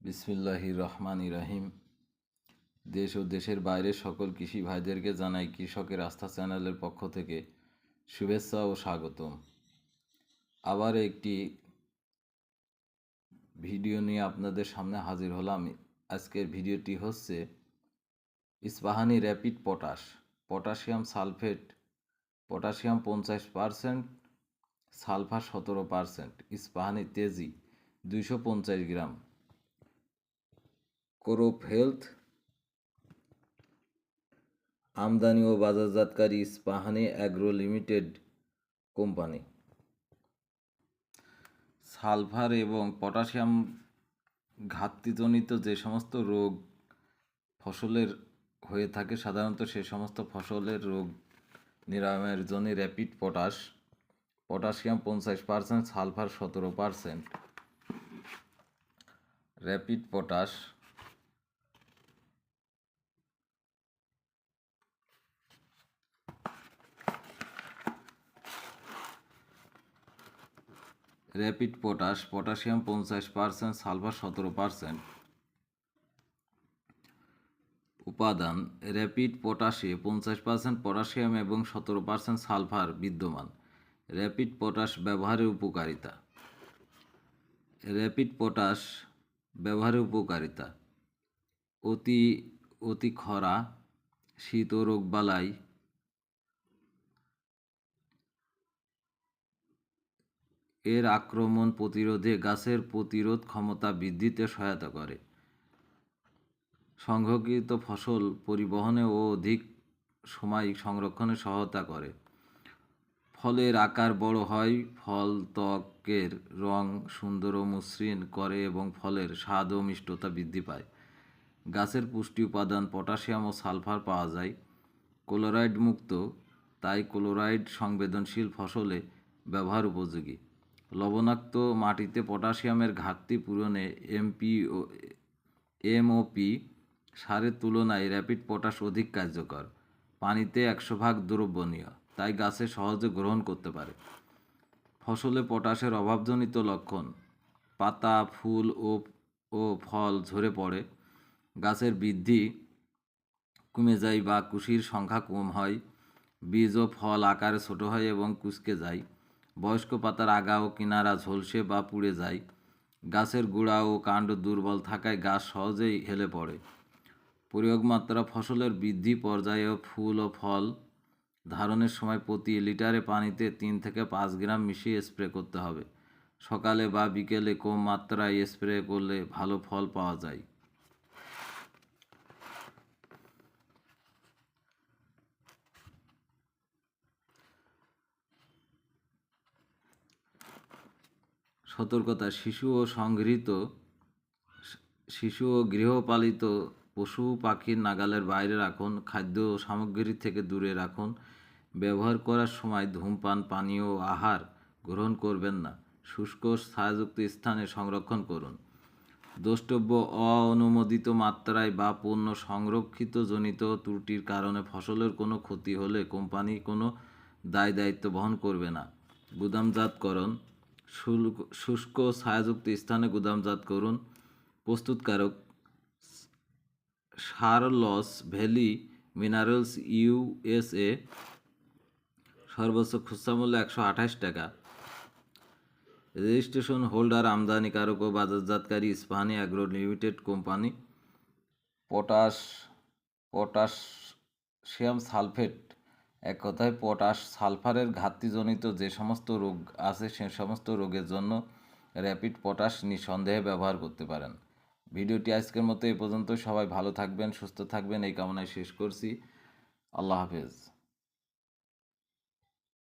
বিসমিল্লাহি রহমান ইরাহিম দেশ ও দেশের বাইরের সকল কৃষি ভাইদেরকে জানাই কৃষকের আস্থা চ্যানেলের পক্ষ থেকে শুভেচ্ছা ও স্বাগতম। আবার একটি ভিডিও নিয়ে আপনাদের সামনে হাজির হলাম। আজকের ভিডিওটি হচ্ছে Ispahani rapid potash. Potassium sulphate, potassium পঞ্চাশ পারসেন্ট, সালফার সতেরো পারসেন্ট, ইস্পাহানি তেজি দুইশো পঞ্চাশ গ্রাম। কোরোপ হেলথ আমদানি ও বাজারজাতকারী Ispahani agro limited company sulphur এবং পটাশিয়াম ঘাটতিজনিত যে সমস্ত রোগ ফসলের হয়ে থাকে, সাধারণত সে সমস্ত ফসলের রোগ নিরাময়ের জন্য র্যাপিড পটাশ পটাশিয়াম পঞ্চাশ পার্সেন্ট সালফার সতেরো percent rapid potash rapid potash, potassium পঞ্চাশ পার্সেন্ট, সালফার সতেরো পার্সেন্ট। উপাদান র্যাপিড পটাশে পঞ্চাশ পার্সেন্ট পটাশিয়াম এবং সতেরো পার্সেন্ট সালফার বিদ্যমান। র্যাপিড পটাশ ব্যবহারের উপকারিতা। র্যাপিড পটাশ ব্যবহারের উপকারিতা। অতি অতি খরা, শীত ও রোগবালাই এর আক্রমণ প্রতিরোধে গাছের প্রতিরোধ ক্ষমতা বৃদ্ধিতে সহায়তা করে। সংরক্ষিত ফসল পরিবহনে ও অধিক সময় সংরক্ষণে সহায়তা করে। ফলের আকার বড় হয়, ফল ত্বকের রং সুন্দর ও মসৃণ করে এবং ফলের স্বাদ ও মিষ্টতা বৃদ্ধি পায়। গাছের পুষ্টি উপাদান পটাশিয়াম ও সালফার পাওয়া যায়। ক্লোরাইড মুক্ত, তাই ক্লোরাইড সংবেদনশীল ফসলে ব্যবহার উপযোগী। লবণাক্ত মাটিতে পটাশিয়ামের ঘাটতি পূরণে এমপি ও এমওপি সারের তুলনায় র্যাপিড পটাশ অধিক কার্যকর। পানিতে একশো ভাগ দ্রবণীয়, তাই গাছে সহজে গ্রহণ করতে পারে। ফসলে পটাশের অভাবজনিত লক্ষণ, পাতা, ফুল ও ও ফল ঝরে পড়ে, গাছের বৃদ্ধি কমে যায় বা কুশির সংখ্যা কম হয়, বীজ ও ফল আকারে ছোট হয় এবং কুচকে যায়। বয়স্ক পাতার আগা ও কিনারা ঝলসে বা পুড়ে যায়। গাছের গোড়া ও কাণ্ড দুর্বল থাকায় গাছ সহজেই হেলে পড়ে। প্রয়োগ মাত্রা ফসলের বৃদ্ধি পর্যায়ে ফুল ও ফল ধারণের সময় প্রতি লিটারে পানিতে তিন থেকে পাঁচ গ্রাম মিশিয়ে স্প্রে করতে হবে। সকালে বা বিকেলে কম মাত্রায় স্প্রে করলে ভালো ফল পাওয়া যায়। সতর্কতা, শিশু ও সংগৃহীত, শিশু ও গৃহপালিত পশু পাখির নাগালের বাইরে রাখুন, খাদ্য ও সামগ্রী থেকে দূরে রাখুন, ব্যবহার করার সময় ধূমপান, পানীয় ও আহার গ্রহণ করবেন না, শুষ্ক ছায়াযুক্ত স্থানে সংরক্ষণ করুন। দ্রষ্টব্য অননুমোদিত মাত্রায় বা পণ্য সংরক্ষিত জনিত ত্রুটির কারণে ফসলের কোনো ক্ষতি হলে কোম্পানি কোনো দায় দায়িত্ব বহন করবে না। গুদামজাতকরণ শুষ্ক ছায়াযুক্ত স্থানে গুদামজাত করুন। প্রস্তুতকারক শার্লস ভ্যালি মিনারেলস ইউএসএ সর্বোচ্চ খুচরা মূল্য একশো আঠাশ টাকা। রেজিস্ট্রেশন হোল্ডার, আমদানিকারক ও বাজারজাতকারী Ispahani agro limited company, potash potassium sulphate এক কথায় পটাশ সালফারের ঘাটতিজনিত যে সমস্ত রোগ আছে সে সমস্ত রোগের জন্য র্যাপিড পটাশ নিঃসন্দেহে ব্যবহার করতে পারেন। ভিডিওটি আজকের মতো এ পর্যন্ত। সবাই ভালো থাকবেন, সুস্থ থাকবেন। এই কামনায় শেষ করছি। আল্লাহ হাফেজ।